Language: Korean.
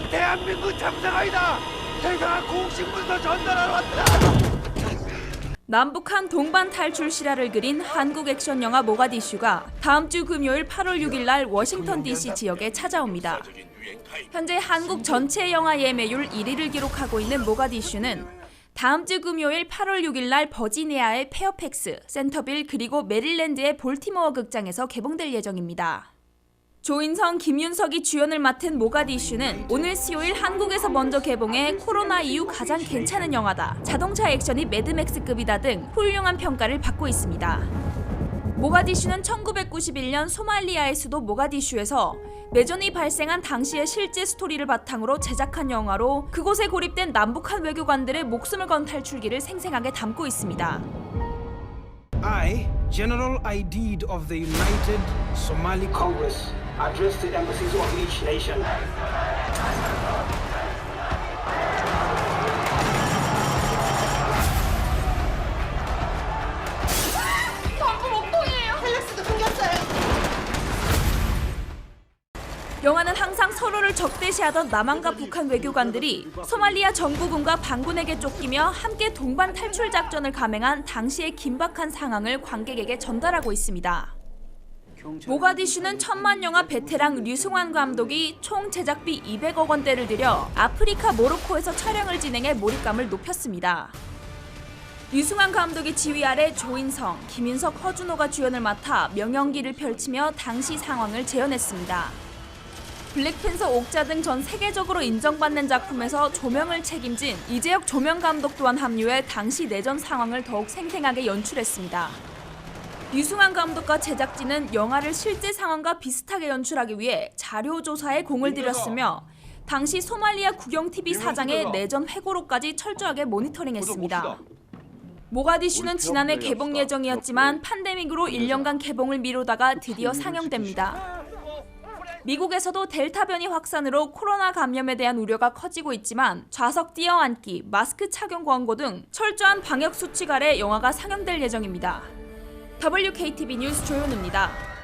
난 대한민국 참사가이다. 세상한 공식 문서 전달하러 왔다. 남북한 동반 탈출 실화를 그린 한국 액션 영화 모가디슈가 다음 주 금요일 8월 6일 날 워싱턴 DC 지역에 찾아옵니다. 현재 한국 전체 영화 예매율 1위를 기록하고 있는 모가디슈는 다음 주 금요일 8월 6일 날 버지니아의 페어팩스, 센터빌 그리고 메릴랜드의 볼티모어 극장에서 개봉될 예정입니다. 조인성, 김윤석이 주연을 맡은 모가디슈는 오늘 수요일 한국에서 먼저 개봉해 코로나 이후 가장 괜찮은 영화다. 자동차 액션이 매드맥스급이다 등 훌륭한 평가를 받고 있습니다. 모가디슈는 1991년 소말리아의 수도 모가디슈에서 내전이 발생한 당시의 실제 스토리를 바탕으로 제작한 영화로 그곳에 고립된 남북한 외교관들의 목숨을 건 탈출기를 생생하게 담고 있습니다. I, General Aidid of the United Somali Congress address the embassies of each nation. 영화는 항상 서로를 적대시하던 남한과 북한 외교관들이 소말리아 정부군과 반군에게 쫓기며 함께 동반 탈출 작전을 감행한 당시의 긴박한 상황을 관객에게 전달하고 있습니다. 모가디슈는 천만 영화 베테랑 류승환 감독이 총 제작비 200억 원대를 들여 아프리카 모로코에서 촬영을 진행해 몰입감을 높였습니다. 류승환 감독의 지휘 아래 조인성, 김윤석, 허준호가 주연을 맡아 명연기를 펼치며 당시 상황을 재현했습니다. 블랙팬서 옥자 등 전 세계적으로 인정받는 작품에서 조명을 책임진 이재혁 조명 감독 또한 합류해 당시 내전 상황을 더욱 생생하게 연출했습니다. 유승환 감독과 제작진은 영화를 실제 상황과 비슷하게 연출하기 위해 자료 조사에 공을 들였으며 당시 소말리아 국영 TV 사장의 내전 회고록까지 철저하게 모니터링했습니다. 모가디슈는 지난해 개봉 예정이었지만 팬데믹으로 1년간 개봉을 미루다가 드디어 상영됩니다. 미국에서도 델타 변이 확산으로 코로나 감염에 대한 우려가 커지고 있지만 좌석 띄어앉기, 마스크 착용 광고 등 철저한 방역 수칙 아래 영화가 상영될 예정입니다. WKTV 뉴스 조현우입니다.